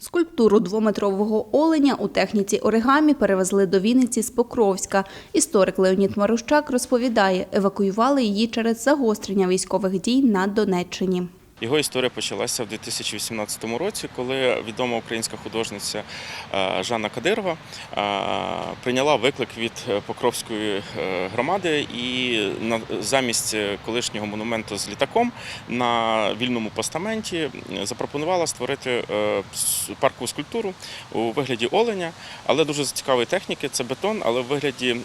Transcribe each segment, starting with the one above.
Скульптуру двометрового оленя у техніці оригамі перевезли до Вінниці з Покровська. Історик Леонід Марущак розповідає, евакуювали її через загострення військових дій на Донеччині. Його історія почалася в 2018 році, коли відома українська художниця е, Жанна Кадирова е, прийняла виклик від Покровської е, громади і замість колишнього монументу з літаком на вільному постаменті запропонувала створити паркову скульптуру у вигляді оленя, але дуже цікавої техніки. Це бетон, але в вигляді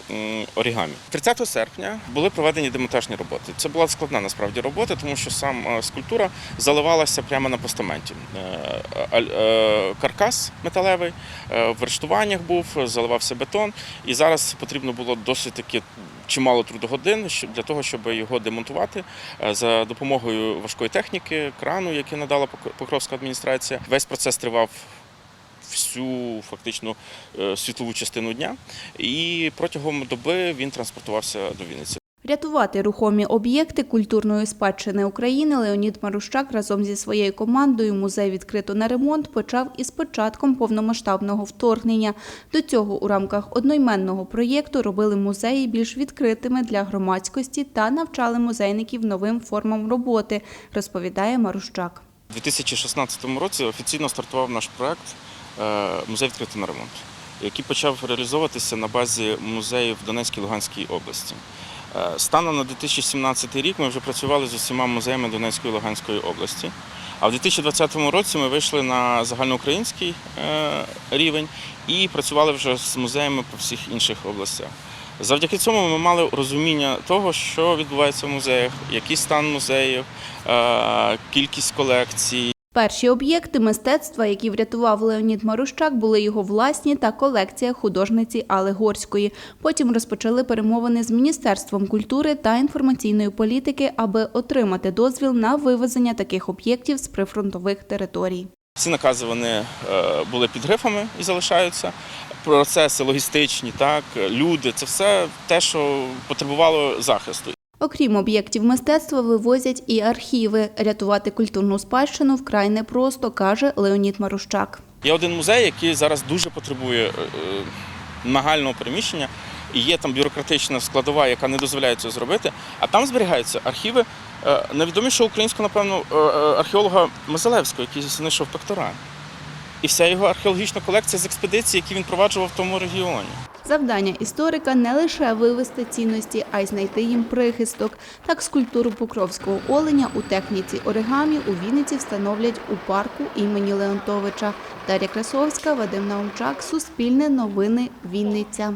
орігамі. 30 серпня були проведені демонтажні роботи. Це була складна насправді робота, тому що сам скульптура заливалася прямо на постаменті. Е, аль- е, Каркас металевий е, в рештуваннях був, заливався бетон, і зараз потрібно було досить таки чимало трудогодин для того, щоб його демонтувати е, за допомогою важкої техніки, крану, який надала Покровська адміністрація. Весь процес тривав. Всю фактично е, світлову частину дня, і протягом доби він транспортувався до Вінниці. Рятувати рухомі об'єкти культурної спадщини України Леонід Марущак разом зі своєю командою музей відкрито на ремонт почав із початком повномасштабного вторгнення. До цього у рамках одноіменного проєкту робили музеї більш відкритими для громадськості та навчали музейників новим формам роботи, розповідає Марущак. У 2016 році офіційно стартував наш проект е, Музей відкритий на ремонт, який почав реалізовуватися на базі музеїв Донецькій і Луганській області. Е, Станом на 2017 рік ми вже працювали з усіма музеями Донецької і Луганської області. А в 2020 році ми вийшли на загальноукраїнський е, рівень і працювали вже з музеями по всіх інших областях. Завдяки цьому ми мали розуміння того, що відбувається в музеях, який стан музеїв, е, кількість колекцій, Перші об'єкти мистецтва, які врятував Леонід Марущак, були його власні та колекція художниці Алли Горської. Потім розпочали перемовини з Міністерством культури та інформаційної політики, аби отримати дозвіл на вивезення таких об'єктів з прифронтових територій. Ці накази вони е, були під грифами і залишаються. Процеси логістичні, так, люди це все те, що потребувало захисту. Окрім об'єктів мистецтва, вивозять і архіви. Рятувати культурну спадщину вкрай непросто, каже Леонід Марущак. Є один музей, який зараз дуже потребує е, е, нагального переміщення, і є там бюрократична складова, яка не дозволяє це зробити. А там зберігаються архіви е, найвідомішого українського, напевно, археолога Мазалевського, який знайшов пектора. І вся його археологічна колекція з експедицій, які він проваджував в тому регіоні. Завдання історика не лише вивести цінності, а й знайти їм прихисток. Так скульптуру Покровського оленя у техніці оригамі у Вінниці встановлять у парку імені Леонтовича. Дар'я Красовська, Вадим Наумчак, Суспільне новини, Вінниця.